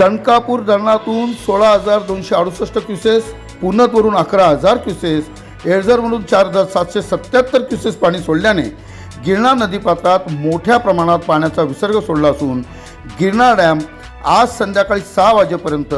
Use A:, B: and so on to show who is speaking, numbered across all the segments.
A: सणकापूर धरणातून सोळा हजार दोनशे अडुसष्ट क्युसेस पुनतवरून अकरा हजार क्युसेस एळझरमधून चार हजार सातशे सत्याहत्तर क्युसेस पाणी सोडल्याने गिरणा नदीपात्रात मोठ्या प्रमाणात पाण्याचा विसर्ग सोडला असून गिरणा डॅम आज संध्याकाळी सहा वाजेपर्यंत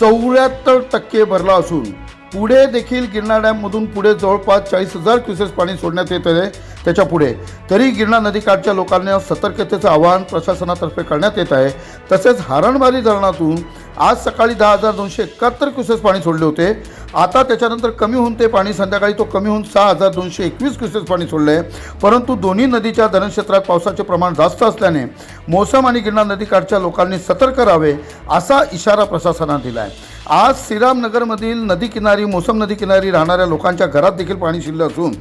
A: चौऱ्याहत्तर टक्के भरला असून पुढे देखील गिरणा डॅममधून पुढे जवळपास चाळीस हजार क्युसेस पाणी सोडण्यात येत आहे त्याच्या पुढे. तरी गिरणा नदीकाठच्या लोकांना सतर्कतेचं आवाहन प्रशासनातर्फे करण्यात येत आहे. तसेच हारणबारी धरणातून आज सकाळी दहा हजार दोनशे एकाहत्तर क्युसेस पाणी सोडले होते. आता त्याच्यानंतर कमी होऊन ते पाणी संध्याकाळी तो कमी होऊन सहा हजार दोनशे एकवीस क्युसेस पाणी सोडलं. आहे परंतु दोन्ही नदीच्या धरणक्षेत्रात पावसाचे प्रमाण जास्त असल्याने मोसम आणि गिरणा नदीकाठच्या लोकांनी सतर्क राहावे असा इशारा प्रशासनाने दिला आहे आज श्रीरामनगरमधील नदी किनारी मोसम नदी किनारी राहणाऱ्या लोकांच्या घरात देखील पाणी शिरलं असून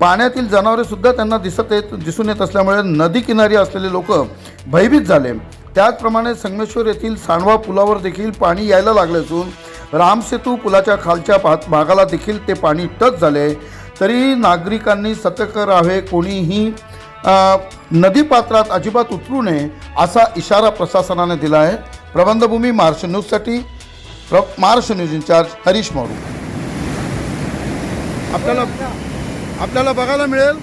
A: पाण्यातील जनावरेसुद्धा त्यांना दिसत येत दिसून येत असल्यामुळे नदी किनारी असलेले लोक भयभीत झाले. त्याचप्रमाणे संगमेश्वर येथील सांडवा पुलावर देखील पाणी यायला लागले असून रामसेतू पुलाच्या खालच्या भात भागाला देखील ते पाणी टच झाले. तरी नागरिकांनी सतर्क राहावे कोणीही नदीपात्रात अजिबात उतरू नये असा इशारा प्रशासनाने दिला आहे. प्रबंधभूमी महाराष्ट्र न्यूजसाठी प्र महाराष्ट्र न्यूज इन्चार्ज हरीश मारू. आपल्याला आपल्याला बघायला मिळेल?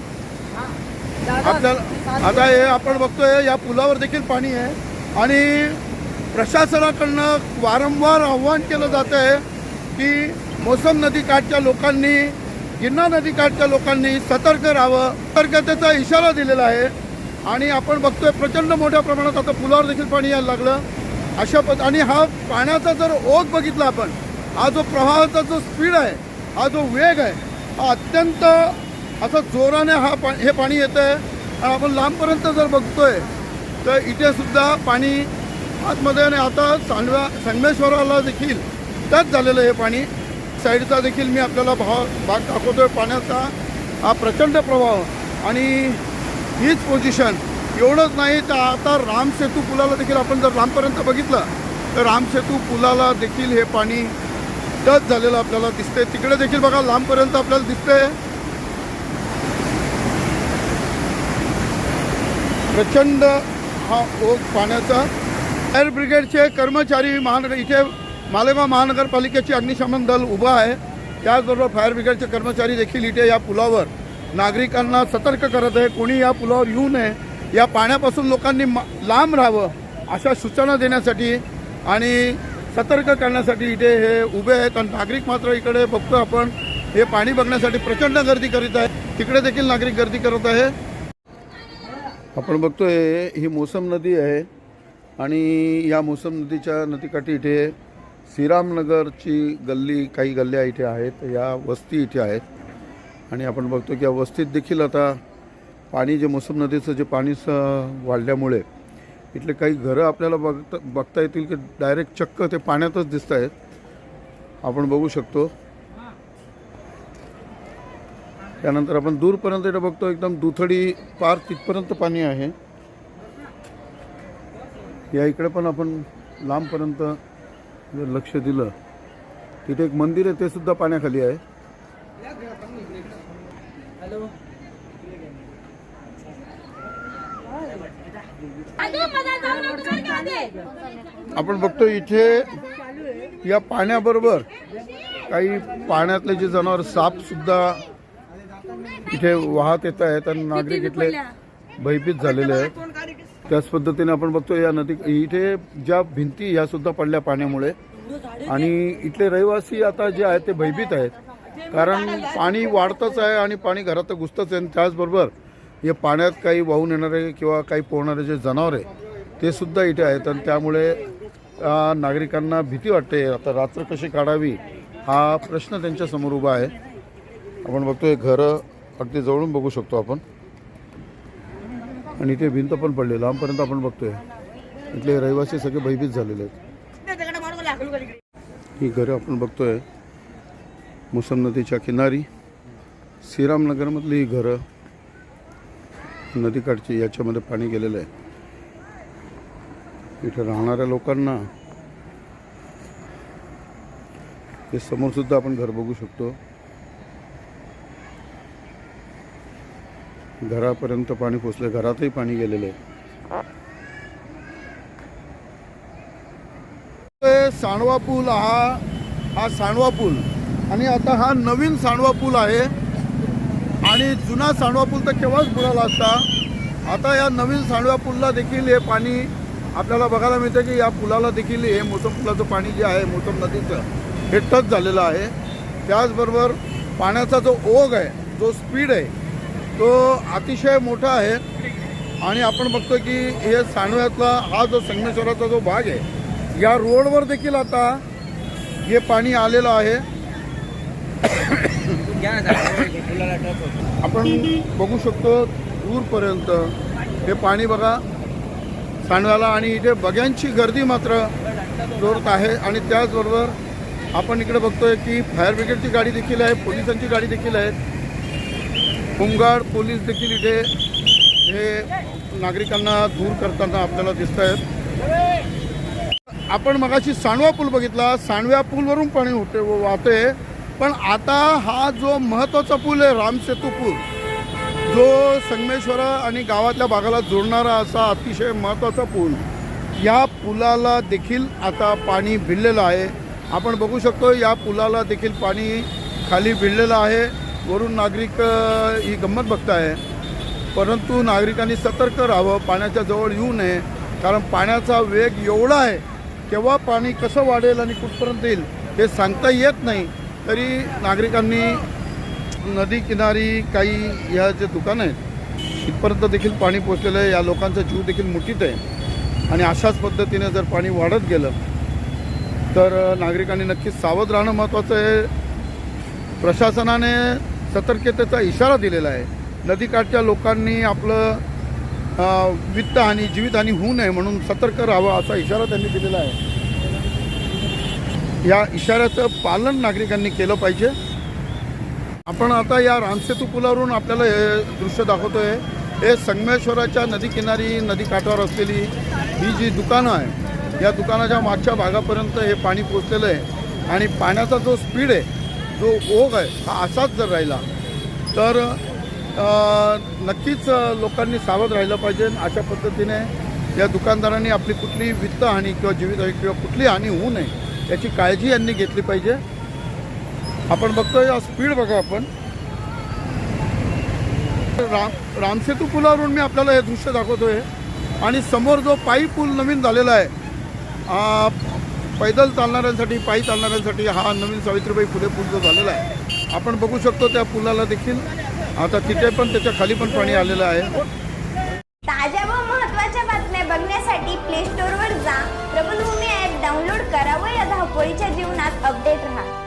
A: आपल्याला आता हे आपण बघतोय या पुलावर देखील पाणी आहे. आणि प्रशासनाकडनं वारंवार आव्हान केलं जातं आहे की मोसम नदीकाठच्या लोकांनी गिन्ना नदीकाठच्या लोकांनी सतर्क राहावं. सतर्कतेचा इशारा दिलेला आहे. आणि आपण बघतोय प्रचंड मोठ्या प्रमाणात आता पुलावर देखील पाणी यायला लागलं. अशा पद आणि हा पाण्याचा जर ओघ बघितला आपण हा जो प्रवाहाचा जो स्पीड आहे हा जो वेग आहे हा अत्यंत असं जोराने हा पा हे पाणी येतं आहे आणि आपण लांबपर्यंत जर बघतोय तर इथे सुद्धा पाणी आतमध्ये आणि आता सांडव्या संगमेश्वराला देखील टच झालेलं हे पाणी. साईडचा देखील मी आपल्याला भाव भाग दाखवतो आहे पाण्याचा हा प्रचंड प्रभाव आणि हीच पोझिशन एवढंच नाही तर आता रामसेतू पुलाला देखील आपण जर लांबपर्यंत बघितलं तर रामसेतू पुलाला देखील हे पाणी टच झालेलं आपल्याला दिसते तिकडे देखील बघा लांबपर्यंत आपल्याला दिसते प्रचंड हा ओघ पाण्याचा. फायर ब्रिगेडचे कर्मचारी महानगर इथे मालेगाव महानगरपालिकेचे अग्निशमन दल उभं आहे. त्याचबरोबर फायर ब्रिगेडचे कर्मचारी देखील इथे या पुलावर. नागरिकांना सतर्क करत आहे. कोणी या पुलावर येऊ नये. या पाण्यापासून लोकांनी लांब राहावं अशा सूचना देण्यासाठी आणि सतर्क करण्यासाठी इथे हे उभे आहेत. आणि नागरिक मात्र इकडे बघतो आपण. हे पाणी बघण्यासाठी प्रचंड गर्दी करीत आहे तिकडे देखील नागरिक गर्दी करत आहे. आपण बघतोय ही मोसम नदी आहे आणि या मोसम नदीच्या नदीकाठी इथे श्रीरामनगरची गल्ली काही गल्ल्या इथे आहेत या वस्ती इथे आहेत. आणि आपण बघतो की या वस्तीत देखील आता पाणी जे मोसम नदीचं जे पाणी स वाढल्यामुळे इथले काही घरं आपल्याला बघता बघता येतील की डायरेक्ट चक्क ते पाण्यातच दिसत आहेत आपण बघू शकतो. त्यानंतर आपण दूरपर्यंत इथं बघतो एकदम दुथडी पार तिथपर्यंत पाणी आहे. या इकडे पण आपण लांबपर्यंत जर लक्ष दिलं तिथे एक मंदिर आहे ते सुद्धा पाण्याखाली आहे. आपण बघतो इथे या पाण्याबरोबर काही पाण्यातले जे जनावर साप सुद्धा इथे वाहत येत आहेत आणि नागरिक इथले भयभीत झालेले आहेत. त्याच पद्धतीने आपण बघतो या नदी इथे ज्या भिंती ह्या सुद्धा पडल्या पाण्यामुळे. आणि इथले रहिवासी आता जे आहेत ते भयभीत आहेत. कारण पाणी वाढतंच आहे आणि पाणी घरात घुसतंच आहे. आणि त्याचबरोबर हे पाण्यात काही वाहून येणारे किंवा काही पोहणारे जे जनावर आहे ते सुद्धा इथे आहेत. आणि त्यामुळे नागरिकांना भीती वाटते. आता रात्र कशी काढावी हा प्रश्न त्यांच्यासमोर उभा आहे. आपण बघतोय घरं अगदी जवळून बघू शकतो आपण. आणि इथे भिंत पण पडली लांबपर्यंत आपण बघतोय. इथले रहिवासी सगळे भयभीत झालेले आहेत. ही घरं आपण बघतोय मुसम नदीच्या किनारी. श्रीरामनगरमधली ही घरं नदीकाठची याच्यामध्ये पाणी गेलेलं आहे. इथे राहणाऱ्या लोकांना हे समोर सुद्धा आपण घर बघू शकतो. घरापर्यंत पाणी पोचलं घरातही पाणी गेलेलं आहे. सांडवा पूल हा हा सांडवा पूल. आणि आता हा नवीन सांडवा पूल आहे. आणि जुना सांडवा पूल तर केव्हाच बुडाला असता आता या नवीन सांडव्या पूलला देखील हे पाणी आपल्याला बघायला मिळतं की या पुलाला देखील हे मोसम पुलाचं पाणी जे आहे मोसम नदीचं हे टच झालेलं आहे. त्याचबरोबर पाण्याचा जो ओघ आहे जो स्पीड आहे तो अतिशय मोठा आहे. आणि आपण बघतो की हे सांडव्यातला हा जो संगमेश्वराचा जो भाग आहे या रोडवर देखील आता हे पाणी आलेलं आहे. आपण बघू शकतो दूरपर्यंत हे पाणी बघा सांडव्याला आणि इथे बग्यांची गर्दी मात्र जोरत आहे. आणि त्याचबरोबर आपण इकडे बघतोय की फायर ब्रिगेडची गाडी देखील आहे पोलिसांची गाडी देखील आहे. होमगार्ड पोलीस देखील इथे हे नागरिकांना दूर करताना आपल्याला दिसत आहेत आपण मगाशी सांडवा पूल बघितला. सांडव्या पूलवरून पाणी होते वाहते. पण आता हा जो महत्त्वाचा पूल आहे रामसेतू पूल जो संगमेश्वरा आणि गावातल्या भागाला जोडणारा असा अतिशय महत्त्वाचा पूल या पुलाला देखील आता पाणी भिडलेलं आहे. आपण बघू शकतो या पुलाला देखील पाणी खाली भिडलेलं आहे. वरून नागरिक ही गंमत बघताय. परंतु नागरिकांनी सतर्क राहावं पाण्याच्या जवळ येऊ नये. कारण पाण्याचा वेग एवढा आहे केव्हा पाणी कसं वाढेल आणि कुठपर्यंत येईल हे सांगता येत नाही. तरी नागरिकांनी नदी किनारी काही ह्या जे दुकानं आहेत इथपर्यंत देखील पाणी पोचलेलं आहे. या लोकांचा जीव देखील मुठीत आहे. आणि अशाच पद्धतीने जर पाणी वाढत गेलं तर नागरिकांनी नक्कीच सावध राहणं महत्त्वाचं आहे. प्रशासनाने सतर्कतेचा इशारा दिलेला आहे. नदीकाठच्या लोकांनी आपलं वित्तहानी जीवितहानी होऊ नये म्हणून सतर्क राहावं असा इशारा त्यांनी दिलेला आहे. या इशाऱ्याचं पालन नागरिकांनी केलं पाहिजे. आपण आता या रामसेतू पुलावरून आपल्याला हे दृश्य दाखवतोय. हे संगमेश्वराच्या नदीकिनारी नदीकाठावर असलेली ही जी दुकानं आहे या दुकानाच्या मागच्या भागापर्यंत हे पाणी पोचलेलं आहे. आणि पाण्याचा जो स्पीड आहे जो ओघ आहे हा असाच जर राहिला तर नक्कीच लोकांनी सावध राहिलं पाहिजे. अशा पद्धतीने या दुकानदारांनी आपली कुठली वित्तहानी किंवा जीवितहानी किंवा कुठली हानी होऊ नये याची काळजी यांनी घेतली पाहिजे. आपण बघतो या स्पीड बघा आपण. राम रामसेतू पुलावरून मी आपल्याला हे दृश्य दाखवतोय. आणि समोर जो पायी पूल नवीन झालेला आहे पैदल चालणाऱ्यांसाठी पायी चालणाऱ्यांसाठी हा नवीन सावित्रीबाई फुले पूल जो झालेला आहे आपण बघू शकतो त्या पुलाला देखील. आता तिथे पण त्याच्याखाली पण पाणी आलेलं आहे.
B: ताज्या व महत्त्वाच्या बातम्या बघण्यासाठी प्ले स्टोअरवर जा. प्रबलभूमी ॲप डाउनलोड करा व या धावपळीच्या जीवनात अपडेट राहा.